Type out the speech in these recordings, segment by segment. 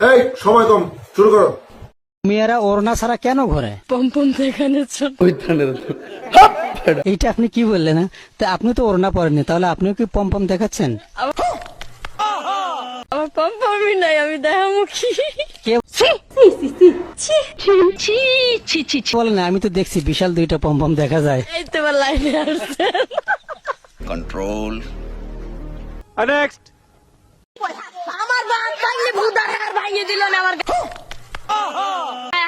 এই সময় কম শুরু করো। মেয়েরা ওড়না ছাড়া কেন ঘরে? পম্পম এইটা আপনি কি বললেন হ্যাঁ? তা আপনি তো ওড়না পরেননি তাহলে আপনিও কি পম্পম দেখাচ্ছেন? আমার পম্পমই নাই আমি দেখামুখী। কে বলেন আমি তো দেখছি বিশাল দুইটা পম্পম দেখা যায়। এই তো লাইনে আসছে আমার বাপ হার ভাঙিয়ে দিল আমার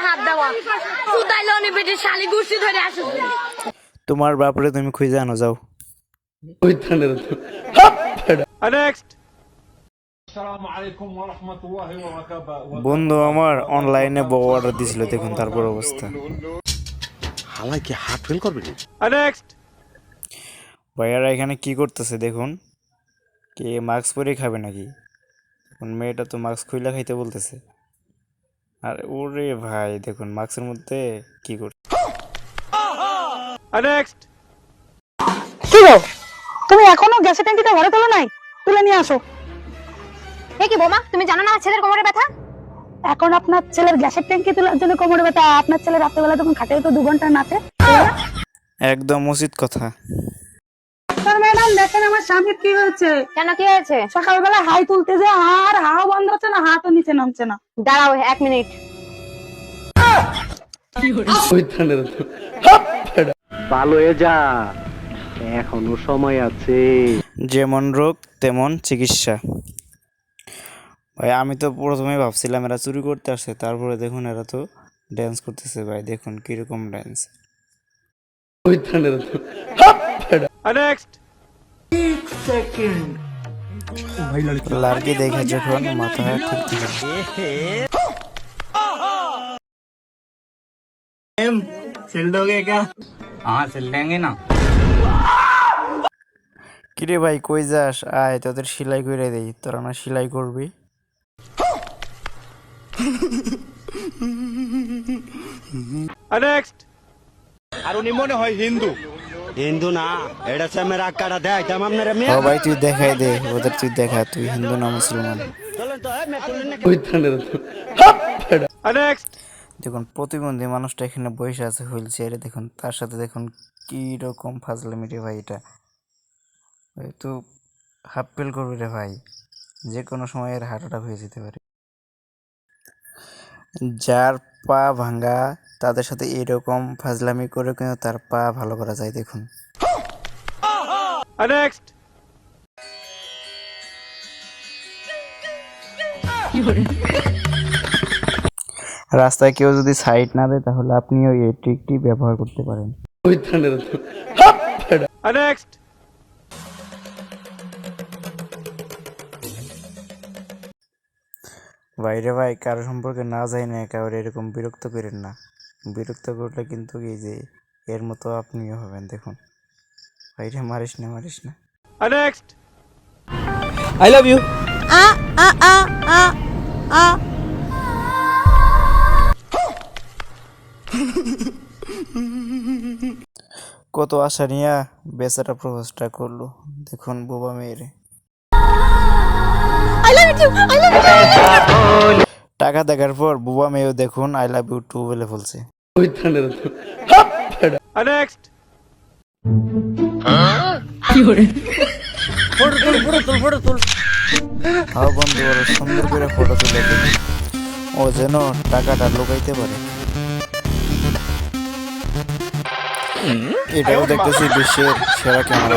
হাত দেওয়া। ফুদাইলো নি বেটি শালি গুষ্টি ধরে আসুন তোমার বাপরে তুমি খুঁজে আনো যাও। বন্ধু আমার অনলাইনে বউ অর্ডার দিছিল দেখুন তারপর অবস্থা। হালাই কি হার্ট ফেল করবে? ভাইয়ারা এখানে কি করতেছে দেখুন। কে মাস্ক পরে খাবে নাকি? মেয়েটা তো মাস্ক খুইলা খাইতে বলতেছে। আর ওরে ভাই দেখুন মাস্কের মধ্যে কি করছে কি গো? তুমি এখনও গ্যাসের ট্যাঙ্কিটা ঘরে তোলো নাই? তুলে নিয়ে আসো। এ কি বোমা তুমি জানো না ছেলের কোমরে ব্যথা? এখন আপনার ছেলের গ্যাসের ট্যাঙ্কি তোলার জন্য কোমরে ব্যথা আপনার ছেলে রাত্রেবেলা তখন খাটে তো দু ঘণ্টা নাচে। একদম উচিত কথা। ম্যাডাম দেখেন আমার স্বামীর কি হয়েছে। কেন কি হয়েছে? সকালবেলা হাই তুলতে যে আর হাও বন্ধ হচ্ছে না হাতও নিচে নামছে না। দাঁড়াও এক মিনিট। ভালো হয়ে যা। এখনও সময় আছে। যেমন রোগ তেমন চিকিৎসা। ভাই আমি তো প্রথমে ভাবছিলাম এরা চুরি করতে আসছে তারপরে দেখুন এরা তো ড্যান্স করতেছে ভাই দেখুন কীরকম ড্যান্স লাড়কি দেখে যখন মাথা ঠিক থাকে কিরে ভাই কই যাস আয় তোদের সেলাই করে দেই তোরা না সেলাই করবি নেক্সট আর উনি মনে হয় হিন্দু। না এটা হচ্ছে মেরা কাটা দেয় তেমন আপনারা ও ভাই তুই দেখাই দে ওদের তুই দেখা তুই হিন্দু না মুসলমান। দেখুন প্রতিবন্ধী মানুষটা এখানে বসে আছে হুইল চেয়ারে দেখুন তার সাথে দেখুন কি রকম ফাজলামি রে ভাই এটা। তো হাফ ফেল করবে রে ভাই যে কোনো সময় এর হার্ট অ্যাটাক হয়ে যেতে পারে। যার পা ভাঙ্গা তাদের সাথে এরকম ফাজলামি করে কিন্তু তার পা ভালো করা যায় দেখুন। রাস্তায় কেউ যদি সাইড না দেয় তাহলে আপনিও এই ট্রিকটি ব্যবহার করতে পারেন। বাইরে ভাই কারও সম্পর্কে না যাই না একেবারে এরকম বিরক্ত করেন না। বিরক্ত করলে কিন্তু এই যে এর মতো আপনিও হবেন দেখুন। বাইরে মারিস না মারিস না। নেক্সট আই লাভ ইউ আ আ আ আ আ। কত আশা নিয়া বেচারা প্রপোজটা করল দেখুন বোবা মেয়েরে। টাকা দেখার পর বুবা মেয়েও দেখুন আই লাভ ইউ টু বলে ফেলছে হ্যাঁ বন্ধু ওরা সুন্দর করে ফটো তুলে দিল ও যেন টাকাটা লুকাইতে পারে। এটাও দেখতেছি বিশ্বের সেরা ক্যামেরা